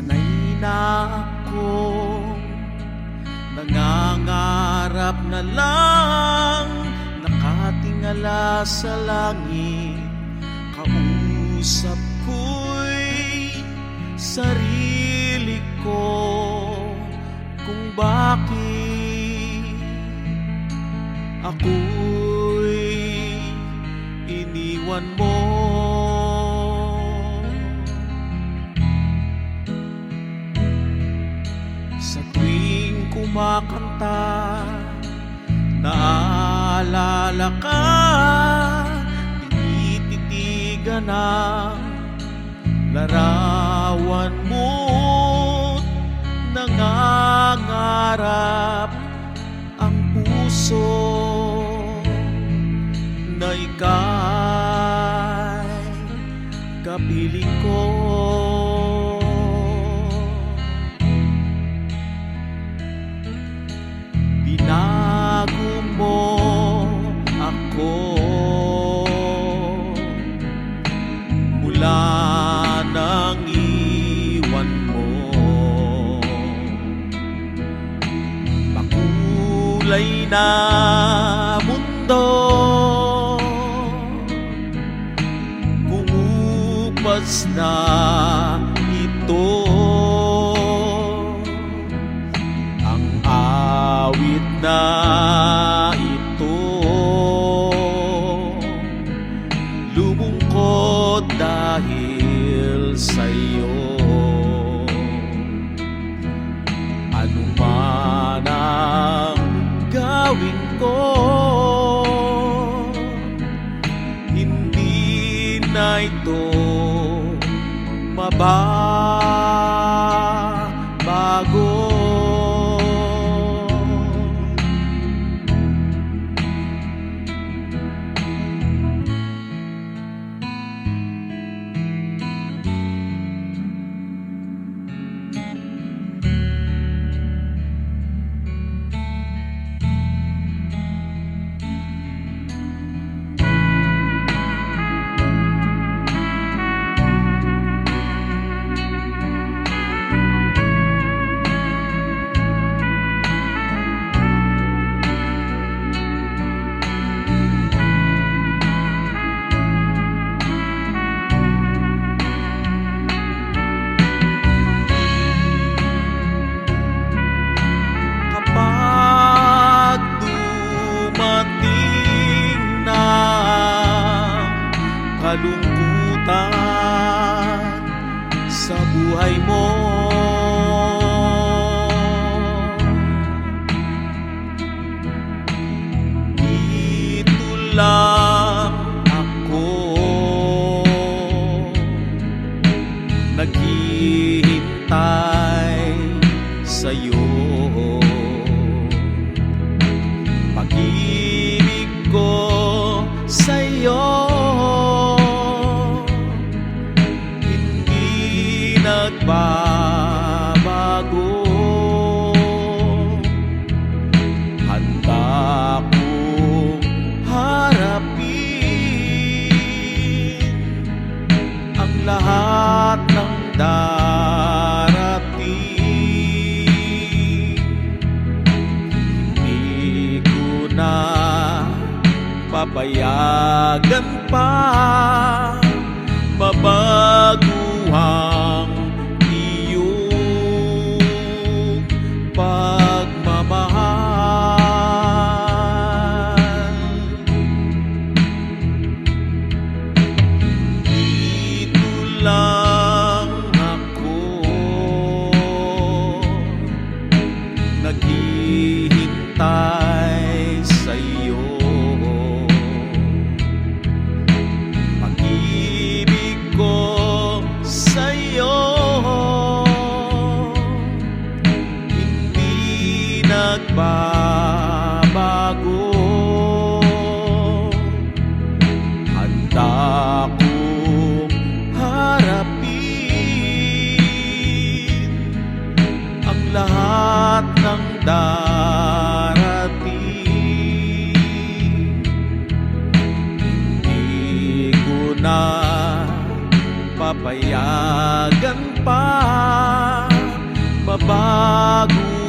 Sanay na ako. Nangangarap na lang Nakatingala sa langit. Kausap ko'y sarili ko. Kung bakit ako'y iniwan mo kumakanta. Naalala ka Tinititigan ang larawan mo Nangangarap ang puso Na ika'y kapiling ko Mula nang iwan mo. Makulay na mundo. Kumupas na ito. Ang awit na na ito. Mababago kalungkutan sa buhay mo. Dito lang ako. Naghihintay sa'yo. Pag-ibig ko sa'yo papayagan pa Mabago ang iyong pagmamahal. Dito lang ako Naghihintay sa'yo nagbabago Handa kong harapin ang lahat ng darating. Hindi ko na papayagan pa mabago ang